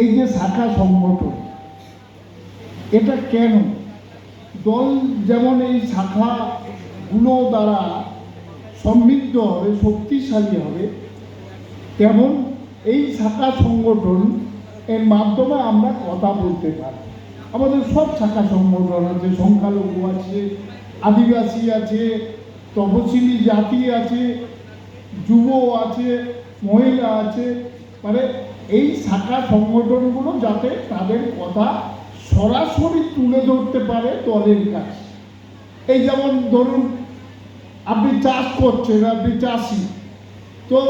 এই যে শাখা সংগঠন, এটা কেন? দল যেমন এই শাখাগুলো দ্বারা সমৃদ্ধ হবে, শক্তিশালী হবে, তেমন এই শাখা সংগঠন এর মাধ্যমে আমরা কথা বলতে পারি। আমাদের সব শাখা সংগঠন আছে, সংখ্যালঘু আছে, আদিবাসী আছে, তপশিলি জাতি আছে যুব আছে, মহিলা আছে মানে এই শাখা সংগঠনগুলো যাতে তাদের কথা সরাসরি তুলে ধরতে পারে দলের কাছে। এই যেমন ধরুন, আপনি চাষ করছেন, আপনি চাষি। তো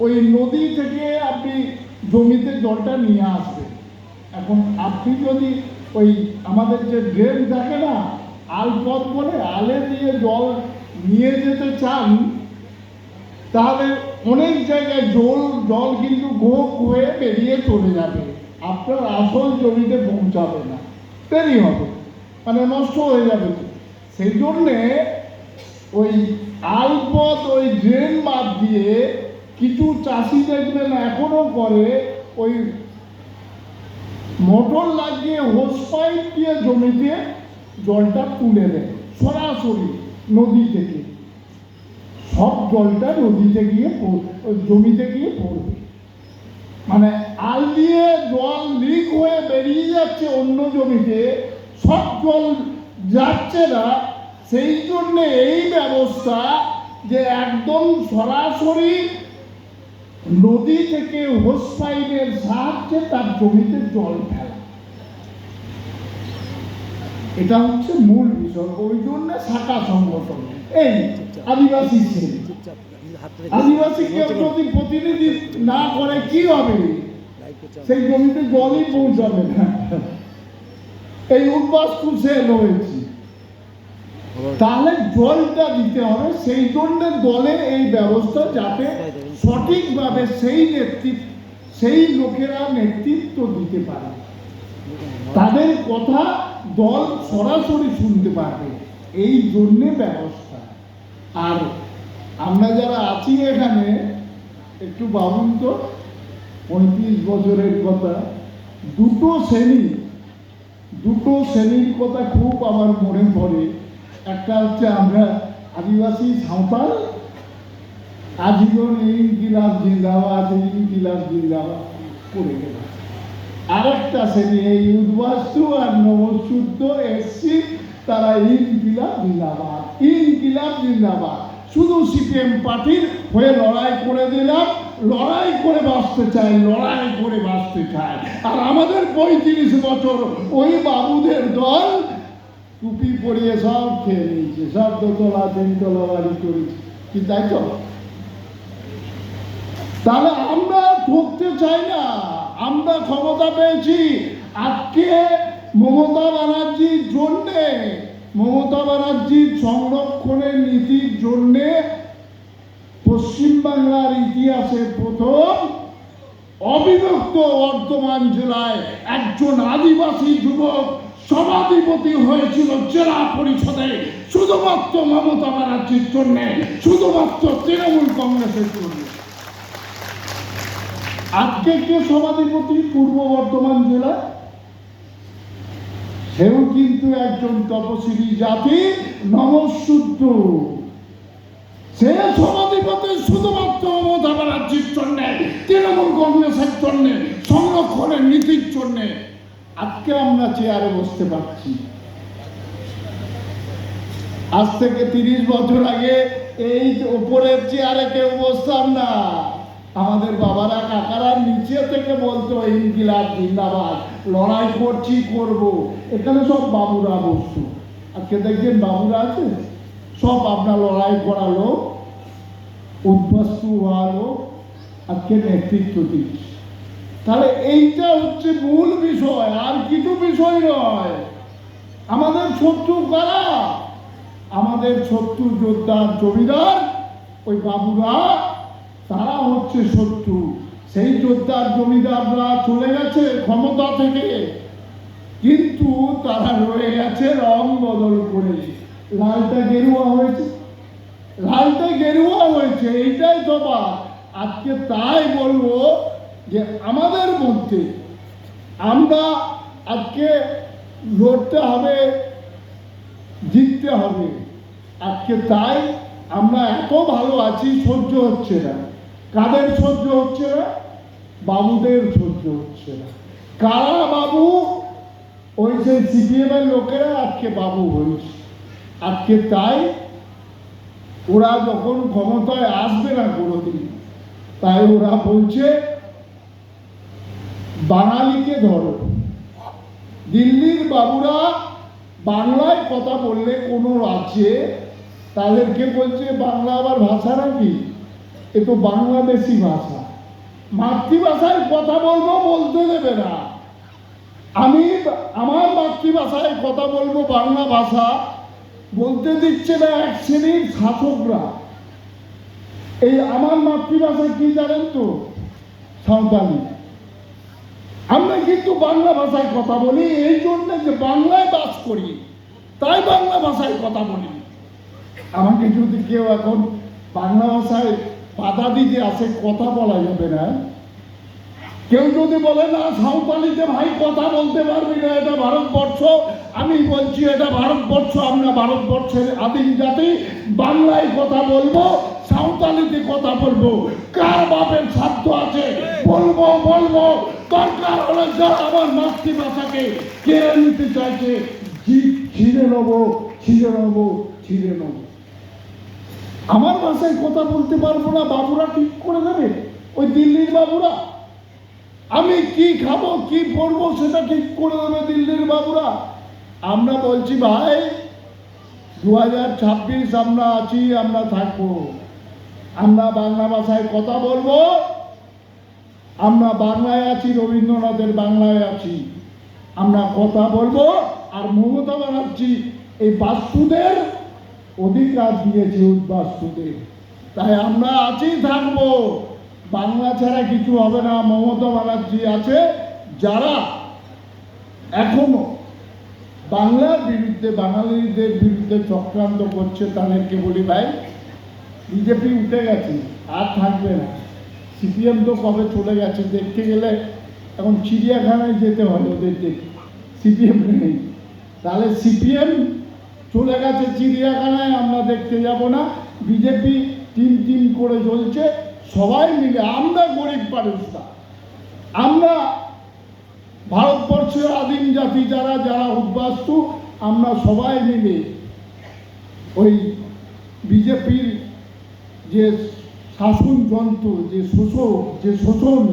ওই নদী থেকে আপনি জমিতে জলটা নিয়ে আসবেন। এখন আপনি যদি ওই আমাদের যে ড্রেন থাকে না, আল পথ বলে আলে দিয়ে জল নিয়ে যেতে চান, তাহলে অনেক জায়গায় জল জল কিন্তু গোপ হয়ে বেরিয়ে চলে যাবে। আপনার আসল জমিতে পৌঁছাবে না। দেরি হবে। মানে নষ্ট হয়ে যাবে সেই জন্যে ওই আলপথ ওই ড্রেন বাদ দিয়ে কিছু চাষি দেখবেন এখনও করে, ওই মোটর লাগিয়ে হোস পাইপ দিয়ে জমিতে জলটা তুলে দেয়, সরাসরি নদী থেকে। সব জলটা নদীতে গিয়ে জমিতে গিয়ে পড়বে। মানে আল দিয়ে জল লিক হয়ে বেরিয়ে যাচ্ছে অন্য জমিতে, সব জল যাচ্ছে না, সেই জন্যে এই ব্যবস্থা যে একদম সরাসরি নদী থেকে হোস পাইপের সাহায্যে তার জমিতে জল ফেলা। এটা হচ্ছে মূল বিষয়, ওই জন্য শাখা সংগঠন। এই আদিবাসী শ্রেণি আদিবাসীকে যদি প্রতিনিধি না করে, কি হবে? সেই জমিতে জলই পৌঁছাবে না। এই উদ্বাস রয়েছে তাহলে জলটা দিতে হবে, সেই জন্য এই ব্যবস্থা যাতে সঠিকভাবে সেই নেতৃত্ব সেই লোকেরা নেতৃত্ব দিতে পারে। তাদের কথা দল সরাসরি শুনতে পারবে। এই জন্যে ব্যবস্থা। আমরা যারা আছি এখানে, একটু ভাবুন তো, পঁয়ত্রিশ বছরের কথা। দুটো শ্রেণি, দুটো শ্রেণির কথা খুব আমার মনে পড়ে। একটা হচ্ছে আমরা আদিবাসী সাঁওতাল আজীবন এই গিলাস জিন্দাবাদ, এই গিলাস জিন্দাবাদ করে গেলাম আরেকটা শ্রেণি, এই উদ্বাস্তু আর নবশুদ্ধ এসছি, তারা ইনকিলাব জিন্দাবাদ ইনকিলাব জিন্দাবাদ। শুধু সিপিএম পার্টির হয়ে লড়াই করে দিলাম, লড়াই করে বাঁচতে চাই, লড়াই করে বাঁচতে চাই। আর আমাদের পঁয়ত্রিশ বছর ওই বাবুদের দল টুপি পরিয়ে সব খেয়ে নিয়েছে, সব দোতলা তিনতলা বাড়ি করেছে। কি তাই তো? তাহলে আমরা ঠকতে চাই না, আমরা ক্ষমতা পেয়েছি। আজকে মমতা ব্যানার্জির জন্যে মমতা ব্যানার্জির সংরক্ষণের নীতির জন্যে পশ্চিমবাংলার ইতিহাসে প্রথম অবিভক্ত বর্ধমান জেলায় একজন আদিবাসী যুবক সভাধিপতি হয়েছিল জেলা পরিষদে। শুধুমাত্র মমতা ব্যানার্জির জন্যে, শুধুমাত্র তৃণমূল কংগ্রেসের জন্য। আজকে কে সভাধিপতি পূর্ব বর্ধমান জেলা সেও কিন্তু একজন তপশিলি জাতি, নমশুদ্ধ। সে সভাধিপতি শুধুমাত্র মমতা ব্যানার্জির জন্যে, তৃণমূল কংগ্রেসের জন্যে, সংরক্ষণের নীতির জন্যে। আজকে আমরা চেয়ারে বসতে পারছি। আজ থেকে তিরিশ বছর আগে এই উপরের চেয়ারে কেউ বসতাম না। আমাদের বাবারা কাকারা নিচে থেকে বলতো, ইনকিলাব জিন্দাবাদ, লড়াই করছি, করব। এখানে সব বাবুরা বসতো। আজকে দেখছেন বাবুরা আছে, সব আপনার লড়াই করা লোক করালো উদ্বাস্তু হওয়ালো আজকে নেতৃত্ব দিচ্ছে। তাহলে এইটা হচ্ছে মূল বিষয়, আর কিছু বিষয় নয়। আমাদের শত্রু কারা? আমাদের শত্রু যোদ্ধার জমিদার, ওই বাবুরা তারা হচ্ছে শত্রু। সেই যোদ্ধার জমিদাররা চলে গেছে ক্ষমতা থেকে। কিন্তু তারা রয়ে গেছে রং বদল করে। লালটা গেরুয়া হয়েছে। লালটা গেরুয়া হয়েছে, এইটাই তো আজকে তাই বলব যে আমাদের মধ্যে আমরা আজকে লড়তে হবে, জিততে হবে। আজকে তাই আমরা এত ভালো আছি, সহ্য হচ্ছে না। কাদের সহ্য হচ্ছে না বাবুদের সহ্য হচ্ছে না কারা বাবু? ওই যে সিপিএম এর লোকেরা আজকে বাবু হয়েছে আজকে তাই ওরা যখন ক্ষমতায় আসবে না কোনোদিন, তাই ওরা বলছে, বাঙালিকে ধরো। দিল্লির বাবুরা বাংলায় কথা বললে কোনো রাজ্যে তাদেরকে বলছে বাংলা আবার ভাষা নাকি? এ তো বাংলাদেশি ভাষা। মাতৃভাষায় কথা বলব বলতে দেবে না। আমি আমার মাতৃভাষায় কথা বলব বাংলা ভাষা বলতে দিচ্ছে না এক শ্রেণির শাসকরা। এই আমার মাতৃভাষা কি জানেন তো? সাঁওতালি। আমরা কিন্তু বাংলা ভাষায় কথা বলি, এই জন্য যে বাংলায় বাস করি, তাই বাংলা ভাষায় কথা বলি। আমাকে যদি কেউ এখন বাংলা ভাষায় বাধা দিতে আসে কথা বলা যাবে না। কেউ যদি বলে, না সাঁওতালিতে ভাই কথা বলতে পারবি না, এটা ভারতবর্ষ। আমি বলছি, এটা ভারতবর্ষ, আমরা ভারতবর্ষের আদিম জাতি, বাংলায় কথা বলব সাঁওতালিতে কথা বলব। কার বাপের সাধ্য আছে? বলব বলব। দরকার হলে যারা আমার মাতৃভাষাকে কেড়ে নিতে চাইছে। ছিঁড়ে নেব ছিঁড়ে নেব ছিঁড়ে নেব। আমার ভাষায় কথা বলতে পারব না, বাবুরা ঠিক করে দেবে? ওই দিল্লির বাবুরা। আমি কি খাব, কি পরবো সেটা ঠিক করে দেবে দিল্লির বাবুরা। আমরা বলছি, ভাই দু হাজার ছাব্বিশ আমরা আছি, আমরা থাকব। আমরা বাংলা ভাষায় কথা বলব। আমরা বাংলায় আছি, রবীন্দ্রনাথের বাংলায় আছি। আমরা কথা বলব। আর মমতা ব্যানার্জি, এই বাস্তুদের অধিকার দিয়েছে উদ্বাস্তুদের তাই আমরা আছি থাকব। বাংলা ছাড়া কিছু হবে না। মমতা ব্যানার্জি আছে, যারা এখনও বাংলার বিরুদ্ধে, বাঙালিদের বিরুদ্ধে চক্রান্ত করছে তাদেরকে বলি, ভাই বিজেপি উঠে গেছে, আর থাকবে না। সিপিএম তো কবে চলে গেছে দেখতে গেলে, এখন চিড়িয়াখানায় যেতে হয় ওদের দেখতে সিপিএম নেই। তাহলে সিপিএম চলে গেছে চিড়িয়াখানায়, আমরা দেখতে যাব না। বিজেপি টিম টিম করে চলছে, সবাই মিলে। আমরা গরিব মানুষ আমরা ভারতবর্ষের আদিম জাতি যারা যারা উদ্বাস্তু, আমরা সবাই মিলে ওই বিজেপির যে শাসনযন্ত্র যে শোষণ যে শোষণ,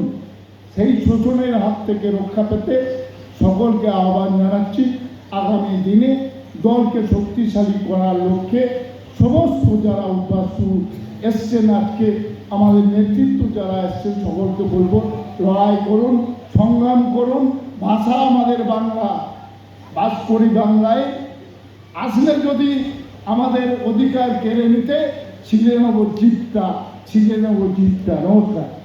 সেই শোষণের হাত থেকে রক্ষা পেতে সকলকে আহ্বান জানাচ্ছি। আগামী দিনে দলকে শক্তিশালী করার লক্ষ্যে সমস্ত যারা উদ্বাস্তু এসছেন আজকে, আমাদের নেতৃত্ব যারা এসছেন সকলকে বলব, লড়াই করুন, সংগ্রাম করুন, ভাষা আমাদের বাংলা, বাস করি বাংলায়। আসলে যদি আমাদের অধিকার কেড়ে নিতে জিপটা ছিঁড়ে নেব জিপটা নমস্কার